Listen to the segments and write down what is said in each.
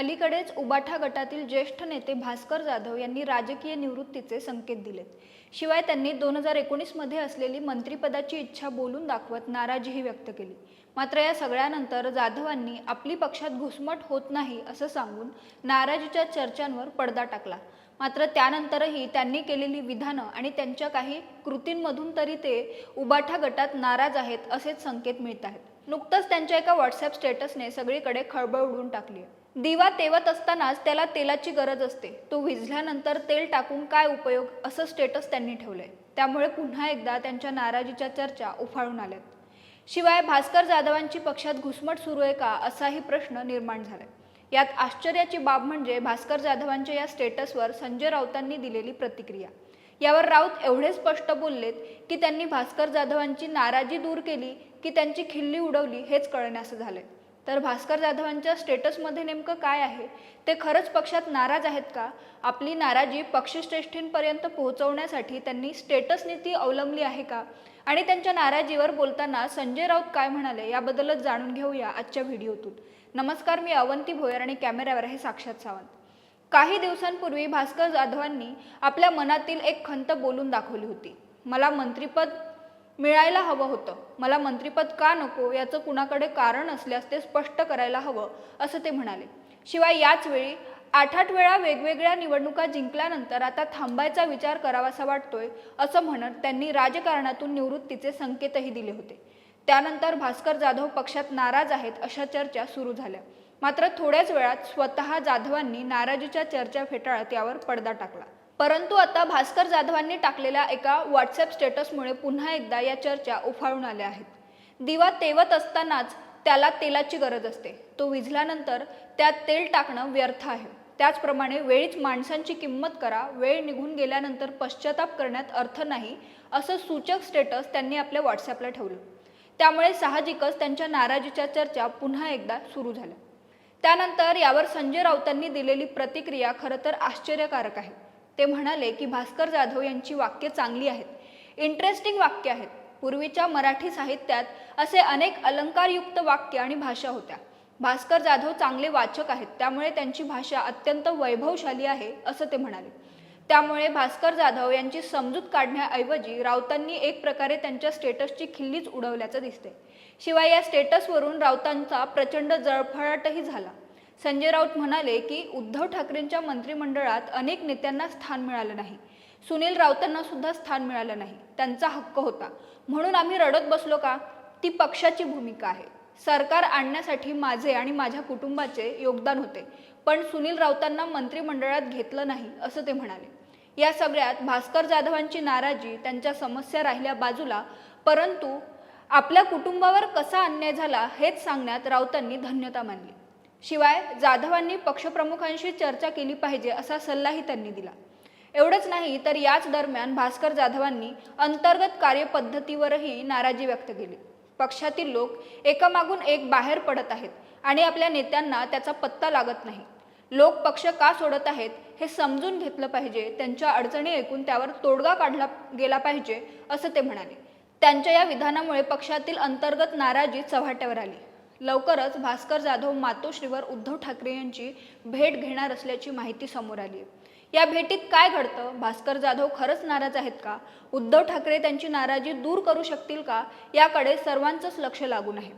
अलीकडेच उबाठा गटातील ज्येष्ठ नेते भास्कर जाधव यांनी राजकीय निवृत्तीचे संकेत दिलेत. शिवाय त्यांनी दोन हजार एकोणीसमध्ये असलेली मंत्रिपदाची इच्छा बोलून दाखवत नाराजीही व्यक्त केली. मात्र या सगळ्यानंतर जाधवांनी आपली पक्षात घुसमट होत नाही असं सांगून नाराजीच्या चर्चांवर पडदा टाकला. मात्र त्यानंतरही त्यांनी केलेली विधानं आणि त्यांच्या काही कृतींमधून तरी ते उबाठा गटात नाराज आहेत असेच संकेत मिळत आहेत नुकतंच त्यांच्या एका व्हॉट्सअप स्टेटसने सगळीकडे खळबळ उडून टाकली आहे दिवा तेवत असतानाच त्याला तेलाची गरज असते. तो विझल्यानंतर तेल टाकून काय उपयोग असं स्टेटस त्यांनी ठेवलंय. त्यामुळे पुन्हा एकदा त्यांच्या नाराजीच्या चर्चा उफाळून आल्यात. शिवाय भास्कर जाधवांची पक्षात घुसमट सुरू आहे का असाही प्रश्न निर्माण झालाय. यात आश्चर्याची बाब म्हणजे भास्कर जाधवांच्या या स्टेटसवर संजय राऊतांनी दिलेली प्रतिक्रिया. यावर राऊत एवढे स्पष्ट बोललेत की त्यांनी भास्कर जाधवांची नाराजी दूर केली की त्यांची खिल्ली उडवली हेच कळण्याचं झालंय. तर भास्कर जाधवांच्या स्टेटसमध्ये नेमकं काय आहे? ते खरंच पक्षात नाराज आहेत का? आपली नाराजी पक्षश्रेष्ठींपर्यंत पोहोचवण्यासाठी त्यांनी स्टेटस नीती अवलंबली आहे का? आणि त्यांच्या नाराजीवर बोलताना संजय राऊत काय म्हणाले याबद्दलच जाणून घेऊया आजच्या व्हिडिओतून. नमस्कार मी अवंती भोयर आणि कॅमेऱ्यावर आहे साक्षात सावंत. काही दिवसांपूर्वी भास्कर जाधवांनी आपल्या मनातील एक खंत बोलून दाखवली होती. मला मंत्रिपद मिळायला हवं होतं. मला मंत्रिपद का नको याचं कुणाकडे कारण असल्यास ते स्पष्ट करायला हवं असं ते म्हणाले. शिवाय याच वेळी आठ आठ वेळा वेगवेगळ्या निवडणुका जिंकल्यानंतर आता थांबायचा विचार करावासा वाटतोय असं म्हणत त्यांनी राजकारणातून निवृत्तीचे संकेतही दिले होते. त्यानंतर भास्कर जाधव पक्षात नाराज आहेत अशा चर्चा सुरू झाल्या. मात्र थोड्याच वेळात स्वतः जाधवांनी नाराजीच्या चर्चा फेटाळत यावर पडदा टाकला. परंतु आता भास्कर जाधवांनी टाकलेल्या एका व्हॉट्सअप स्टेटसमुळे पुन्हा एकदा या चर्चा उफाळून आल्या आहेत. दिवा तेवत असतानाच त्याला तेलाची गरज असते. तो विझल्यानंतर त्यात तेल टाकणं व्यर्थ आहे. त्याचप्रमाणे वेळीच माणसांची किंमत करा वेळ निघून गेल्यानंतर पश्चाताप करण्यात अर्थ नाही असं सूचक स्टेटस त्यांनी आपल्या व्हॉट्सॲपला ठेवलं. त्यामुळे साहजिकच त्यांच्या नाराजीच्या चर्चा पुन्हा एकदा सुरू झाल्या. त्यानंतर यावर संजय राऊतांनी दिलेली प्रतिक्रिया खरं तर आश्चर्यकारक आहे. ते म्हणाले की भास्कर जाधव यांची वाक्य चांगली आहेत. इंटरेस्टिंग वाक्य आहेत. पूर्वीच्या मराठी साहित्यात असे अनेक अलंकारयुक्त वाक्य आणि भाषा होत्या. भास्कर जाधव चांगले वाचक आहेत. त्यामुळे त्यांची भाषा अत्यंत वैभवशाली आहे असं ते म्हणाले. त्यामुळे भास्कर जाधव यांची समजूत काढण्याऐवजी राऊतांनी एक प्रकारे त्यांच्या स्टेटसची खिल्लीच उडवल्याचं दिसते शिवाय या स्टेटसवरून राऊतांचा प्रचंड जळफळाटही झाला. संजय राऊत म्हणाले की उद्धव ठाकरेंच्या मंत्रिमंडळात अनेक नेत्यांना स्थान मिळालं नाही. सुनील राऊतांना सुद्धा स्थान मिळालं नाही. त्यांचा हक्क होता. म्हणून आम्ही रडत बसलो का? ती पक्षाची भूमिका आहे. सरकार आणण्यासाठी माझे आणि माझ्या कुटुंबाचे योगदान होते. पण सुनील राऊतांना मंत्रिमंडळात घेतलं नाही असं ते म्हणाले. या सगळ्यात भास्कर जाधवांची नाराजी त्यांच्या समस्या राहिल्या बाजूला. परंतु आपल्या कुटुंबावर कसा अन्याय झाला हेच सांगण्यात राऊतांनी धन्यता मानली. शिवाय जाधवांनी पक्षप्रमुखांशी चर्चा केली पाहिजे असा सल्लाही त्यांनी दिला. एवढंच नाही तर याच दरम्यान भास्कर जाधवांनी अंतर्गत कार्यपद्धतीवरही नाराजी व्यक्त केली. पक्षातील लोक एकामागून एक बाहेर पडत आहेत आणि आपल्या नेत्यांना त्याचा पत्ता लागत नाही. लोक पक्ष का सोडत आहेत हे समजून घेतलं पाहिजे त्यांच्या अडचणी ऐकून त्यावर तोडगा काढला गेला पाहिजे असं ते म्हणाले. त्यांच्या या विधानामुळे पक्षातील अंतर्गत नाराजी चव्हाट्यावर आली. लवकरच भास्कर जाधव मातोश्रीवर उद्धव ठाकरे यांची भेट घेणार असल्याची माहिती समोर आली. आहे या भेटीत काय घडतं? भास्कर जाधव खरंच नाराज आहेत का? उद्धव ठाकरे त्यांची नाराजी दूर करू शकतील का? याकडे सर्वांचंच लक्ष लागून आहे.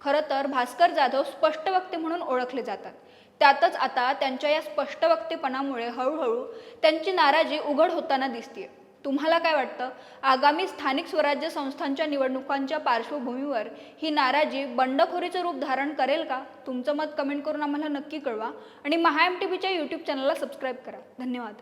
खरं तर भास्कर जाधव स्पष्ट वक्ते म्हणून ओळखले जातात. त्यातच आता त्यांच्या या स्पष्ट वक्तेपणामुळे हळूहळू त्यांची नाराजी उघड होताना दिसतीये. तुम्हाला काय वाटतं? आगामी स्थानिक स्वराज्य संस्थांच्या निवडणुकांच्या पार्श्वभूमीवर ही नाराजी बंडखोरीचं रूप धारण करेल का? तुमचं मत कमेंट करून आम्हाला नक्की कळवा. आणि महा एम टी व्हीच्या यूट्यूब चॅनलला सबस्क्राईब करा. धन्यवाद.